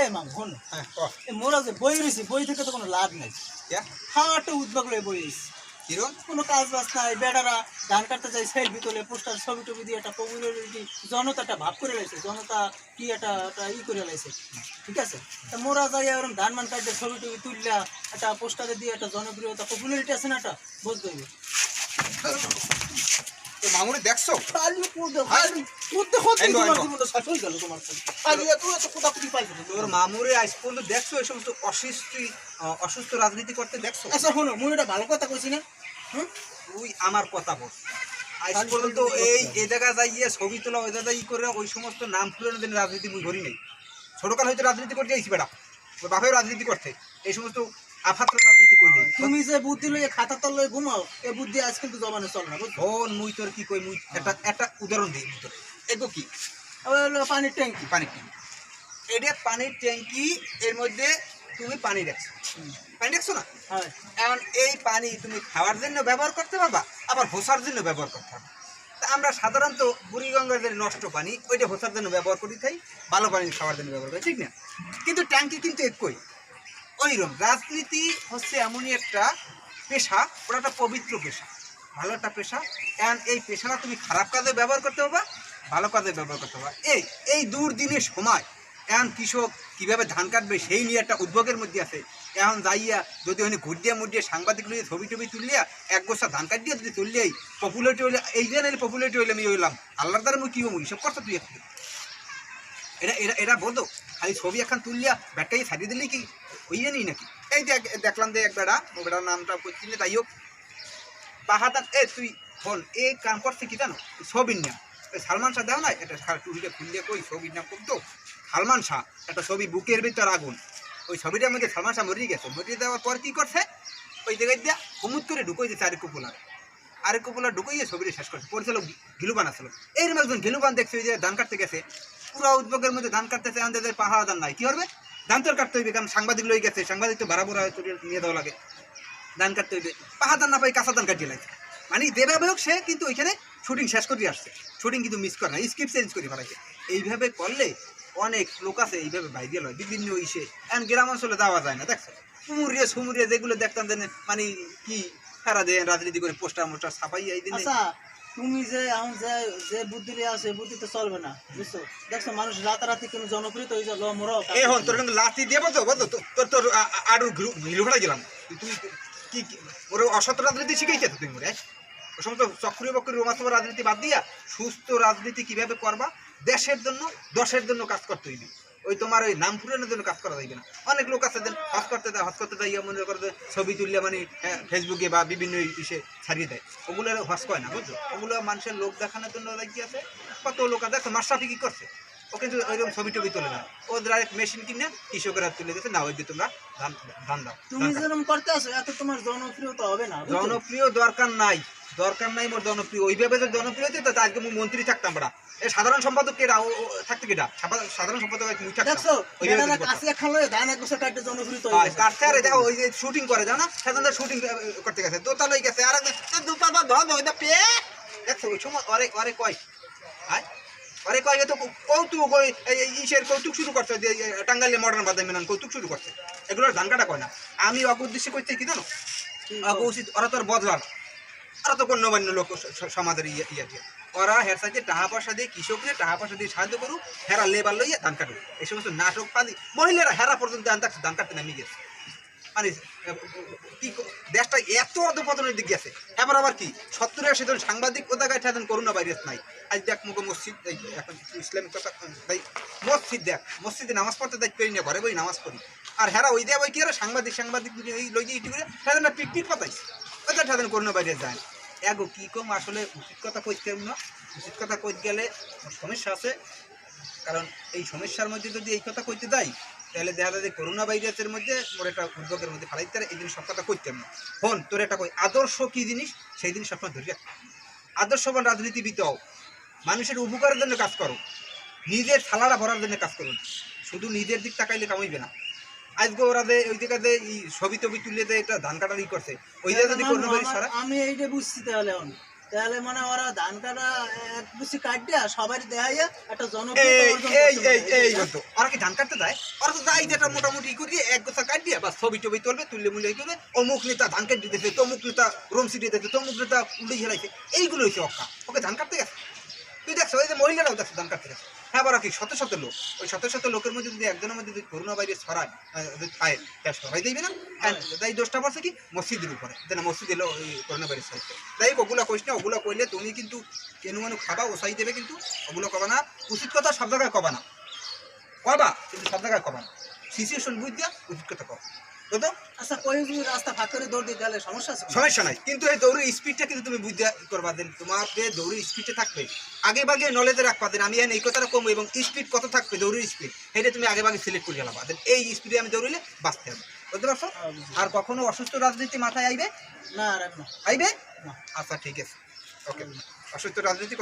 এ মাম হন হ্যাঁ এ মোরা যে বই রয়েছি বই থেকে তো কোনো লাভ নাই। হাঁটে উদ্যোগ লয়ে বই কোনো কাজ বাজ নাই বেড়ারা ধান কাটতে যায় সেলফি তোলে পোস্টার ছবি টবি দিয়ে একটা পপুলারিটি জনতাটা ভাব করে লাইছে জনতা কি একটা একটা ই করে লাইছে ঠিক আছে? তা মোরা যাই এরকম ধান মান কাটতে ছবি টবি তুললা একটা পোস্টারে দিয়ে একটা জনপ্রিয়তা পপুলারিটি আছে না একটা? বুঝতে তো মামুনি দেখছ? খালি কুদে খালি কুদে হতে তোমার। জীবনটা শেষ হয়ে গেল তোমার খালি এত এত কোথা পাইছো তোর মামুরে আজ পর্যন্ত দেখছ এই সমস্ত অসুস্থ অসুস্থ রাজনীতি করতে দেখছ? আচ্ছা শোনো মুই এটা ভালো কথা কইছি না। হুম? তুই আমার কথা বল। আজ পর্যন্ত এই এ জায়গা যাইয়ে ছবি তোলা ওই জায়গায় ই করে ওই সমস্ত নাম ফুলের দিন রাজনীতি মুই ধরি নেই। ছোটকাল হয়তো রাজনীতি করতে যাইছি বেটা। বাপেও রাজনীতি করতে। এই সমস্ত আফাত্র রাজনীতি করি তুমি যে বুদ্ধি লইয়ে খাতা তল ঘুমাও এই বুদ্ধি আজ কিন্তু জমানে চলে না বুঝছ? ফোন মুই তোর কি কই মুই একটা একটা উদাহরণ দিই মুই তোর। এগো কি? পানির ট্যাঙ্কি। পানির ট্যাঙ্কি। এটা পানির ট্যাঙ্কি এর মধ্যে তুমি পানি রাখছো। পানি রাখছো না? হ্যাঁ। এখন এই পানি তুমি খাওয়ার জন্য ব্যবহার করতে পারবা আবার হোসার জন্য ব্যবহার করতে পারবা। আমরা সাধারণত বুড়িগঙ্গার যে নষ্ট পানি ওইটা হোসার জন্য ব্যবহার করি থাই ভালো পানি খাওয়ার জন্য ব্যবহার করি ঠিক না? কিন্তু ট্যাঙ্কি কিন্তু একই। ওইরকম রাজনীতি হচ্ছে এমনই একটা পেশা, ওটা একটা পবিত্র পেশা। ভালো একটা পেশা এখন এই পেশাটা তুমি খারাপ কাজে ব্যবহার করতে পারবা, ভালো কাজে ব্যবহার করতে পারবা। এই এই দুর্দিনের সময় এখন কৃষক কীভাবে ধান কাটবে সেই নিয়ে একটা উদ্যোগের মধ্যে আছে। এখন যাইয়া যদি ওখানে ঘুরদিয়া মুড়িয়ে সাংবাদিক লইয়া, ছবি টবি তুললিয়া এক গোসা ধান কাটিয়ে যদি তুললেই পপুলারিটি হইলে, এই যে পপুলারিটি হইলে আমি হইলাম, আল্লাহর দ্বারা মুই কি হব? সব কথা তুই এটা এটা এটা বোধো খালি ছবি এখন তুললিয়া ব্যাটটাই ছাড়িয়ে দিলেই কি হইয়ে নি নাকি? এই দেখ, দেখলাম যে এক বেড়া, ও বেড়ার নামটা করছি না তাই হোক। পাহাড় এ তুই ফোন এই কাম করছে কি জানো? নাম। ওই সালমান শাহ দেও না এটা টুরিটা খুললে কই ছবির নাম করতো সালমান শাহ, একটা ছবি বুকের ভিতর আগুন। ওই ছবিটার মধ্যে সালমান শাহ মরিয়ে গেছে। মরিয়ে দেওয়ার পর কি করছে? ওই জায়গায় দিয়া হুমুদ করে ঢুকোই দিয়েছে আরেক কুপুলার আরেক কুপুলার ঢুকইয়ে ছবিটা শেষ করছে। পরিচালক ঘিলুবান আসলো এইরকম একজন ঘিলুবান দেখছে, ওই যে ধান কাটতে গেছে। পুরো উদ্যোগের মধ্যে ধান কাটতেছে আমাদের পাহাড় ধান নাই। কি করবে? ধান তোর কাটতে হইবে, কারণ সাংবাদিক লই গেছে, সাংবাদিক তো ভাড়া ভরা নিয়ে দেওয়া লাগে। ধান কাটতে হইবে। পাহাড় ধান না পাই কাঁচা ধান কাটিয়ে লাগে মানে যেভাবে হোক সে কিন্তু ওইখানে শুটিং শেষ করে আসছে। শুটিং কিন্তু মিস করে না স্ক্রিপ্ট চেঞ্জ করে ফেলাইছে। এইভাবে করলে অনেক লোক আছে, এইভাবে বাইরে লয়, বিভিন্ন ইসে। এখন গ্রাম অঞ্চলে যাওয়া যায় না, দেখছ? সুমুরিয়ে সুমুরিয়ে যেগুলো দেখতাম যে মানে কি সারা দেন রাজনীতি করে পোস্টার মোস্টার ছাপাই এই দিনে আচ্ছা তুমি যে এখন যে যে বুদ্ধি লিয়ে আসে বুদ্ধি তো চলবে না বুঝছ? দেখছ মানুষ রাতারাতি কোনো জনপ্রিয় তো ল মরাও এ হন তোর কিন্তু লাঠি দিয়ে বলতো বলতো তোর তোর আরও ঘিলু ফেলা গেলাম তুই কি কি- ওর অসৎ রাজনীতি শিখেইছে তো তুই মরে সমস্ত চক্রীয় বক্রী রোমাত্ম রাজনীতি বাদ দিয়া সুস্থ রাজনীতি কীভাবে করবা? দেশের জন্য দশের জন্য কাজ করতে হইবে। ওই তোমার ওই নাম ফুরানোর জন্য কাজ করা যাইবে না। অনেক লোক আছে দেন হজ করতে দেয় হজ করতে দেয় ইয়া মনে করে যে ছবি তুললে মানে হ্যাঁ, ফেসবুকে বা বিভিন্ন ইসে ছাড়িয়ে দেয়। ওগুলো হজ করে না বুঝছ? ওগুলো মানুষের লোক দেখানোর জন্য কি আছে। কত লোক আছে দেখো মাস্টাফি কি করছে? ও কিন্তু ওইরকম ছবি টবি তোলে না। ও ডাইরেক্ট মেশিন কিনে কৃষকেরা তুলে দিতে না ওই দিয়ে তোমরা ধান ধান দাও তুমি যেরকম করতে আসো এত তোমার জনপ্রিয়তা হবে না জনপ্রিয় দরকার নাই। দরকার নাই মোর জনপ্রিয়। ওইভাবে যদি জনপ্রিয় হতো তো আজকে আমি মন্ত্রী থাকতাম বড়া। এ সাধারণ সম্পাদক কেটা ও ও থাকতে কেটা সাধা- সাধারণ সম্পাদক মুই থাকতাম। দেখছ ওইভাবে কাছে খালো ধান এক বছর কাটতে জনপ্রিয়তা হয়, হয়ে কাটতে আরে দেখো ওই যে শুটিং করে জানো? সেখানে শুটিং করতে গেছে। দোতা লই গেছে আর দুপা বা ধর ওইটা পেয়ে। দেখছ ওই সময় অরে অরে কয় হাই অরে কয় তো কৌতুক ওই ইসের কৌতুক শুরু করছে যে টাঙ্গাইলে মডার্ন বাদাম মেনন কৌতুক শুরু করছে। এগুলোর ধান কাটা কয় না? আমি অগ উদ্দেশ্যে করতে কি জানো? কি অগ উচিত ওরা তো আর বদলার ওরা তো গণ্যমান্য লোক সমাজের ইয়ে ইয়ে দিয়ে ওরা হের সাথে টাকা পয়সা দিয়ে কৃষকরে টাকা পয়সা দিয়ে সাহায্য করু হেরা লেবার লইয়া ধান কাটু এই সমস্ত নাটক পালি, মহিলারা হেরা পর্যন্ত ধান কাটছে, ধান কাটতে নামিয়ে গেছে। মানে কি দেশটা এত অধপতনের দিকে গেছে। এবার আবার কি, সত্তর আশি জন সাংবাদিক ও জায়গায় ঠেকেন করোনা ভাইরাস নাই। আজ দেখ মুখে মসজিদ এখন ইসলামিক কথা তাই মসজিদ দেখ, মসজিদে নামাজ পড়তে দেখ করি না, ঘরে বই নামাজ পড়ি। আর হেরা ওই দেয় ওই কি আর সাংবাদিক সাংবাদিক লই ইটি করে না পিকনিক পাতাইছে। ওইটা ঠেকেন করোনা ভাইরাস যায়? না। এগো, কি কম? আসলে উচিত কথা কইতে না। উচিত কথা কইতে গেলে সমস্যা আছে। কারণ এই সমস্যার মধ্যে যদি এই কথা কইতে যাই, তাহলে দেখা যায় যে করোনা ভাইরাসের মধ্যে মোর একটা উদ্যোগের মধ্যে ফালাইতে পারে। এই জিনিস সব কথা কইতাম না। হন, তোর একটা কই? আদর্শ কি জিনিস? সেই জিনিস সবসময় ধরে আদর্শবান রাজনীতিবিদ হও। মানুষের উপকারের জন্য কাজ করো। নিজের থালাটা ভরার জন্য কাজ করুন শুধু নিজের দিক তাকাইলে কামাইবে না। আজকে ওরা যে ওই জায়গাতে ছবি টবি তুলে যে এটা ধান কাটার ই করছে ওই জায়গা যদি ভাইরাস সারা আমি এইটা বুঝছি তাহলে এখন তাহলে মানে ওরা ধান কাটা এক কাট দিয়া সবাই দেখাইয়া একটা বলতো ওরা কি ধান কাটতে যায়? ওরা তো যাই যেটা মোটামুটি করে এক গোছা কাট দিয়ে বা ছবি টবি তুলবে তুললে মুলে করবে। অমুক নেতা ধান কাট দিতেছে তমুক নেতা রমসি দিতেছে তমুক নেতা উল্টে হেলাইছে। এইগুলো হচ্ছে অক্কা। ওকে ধান কাটতে গেছে? তুই দেখছ ওই যে মহিলারাও দেখছ ধান কাটতে গেছে হ্যাঁ বড় কি শত শত লোক। ওই শত শত লোকের মধ্যে যদি একজনের মধ্যে যদি করোনা ভাইরাস ছড়ায় খায় তা সবাই দেখবে না। হ্যাঁ, তাই দোষটা পড়ছে কি? মসজিদের উপরে। যে না মসজিদ এলো ওই করোনা ভাইরাস হয়েছে তাই ওগুলো কইস না ওগুলো কইলে তুমি কিন্তু কেন মানু খাবা ওসাই দেবে কিন্তু ওগুলো কবা না। উচিত কথা সব জায়গায় কবা না। কবা কিন্তু সব জায়গায় কবা না। সিচুয়েশন বুঝ দিয়া উচিত কথা কবা। আচ্ছা রাস্তা ফাঁক করে দৌড় দিতে সমস্যা আছে? সমস্যা নাই। কিন্তু এই দৌড়ের স্পিডটা কিন্তু তুমি বুঝতে করবা দেন তোমার যে দৌড়ের স্পিডে থাকবে। আগে নলেজে রাখবা দেন আমি এই কথাটা কম এবং স্পিড কত থাকবে দৌড়ের স্পিড এটা তুমি আগে সিলেক্ট করে গেলাম দেন এই স্পিডে আমি দৌড়িলে বাঁচতে হবে। বুঝতে পারছ? আর কখনো অসুস্থ রাজনীতি মাথায় আইবে? না আইবে? আচ্ছা ঠিক আছে। ওকে অসুস্থ রাজনীতি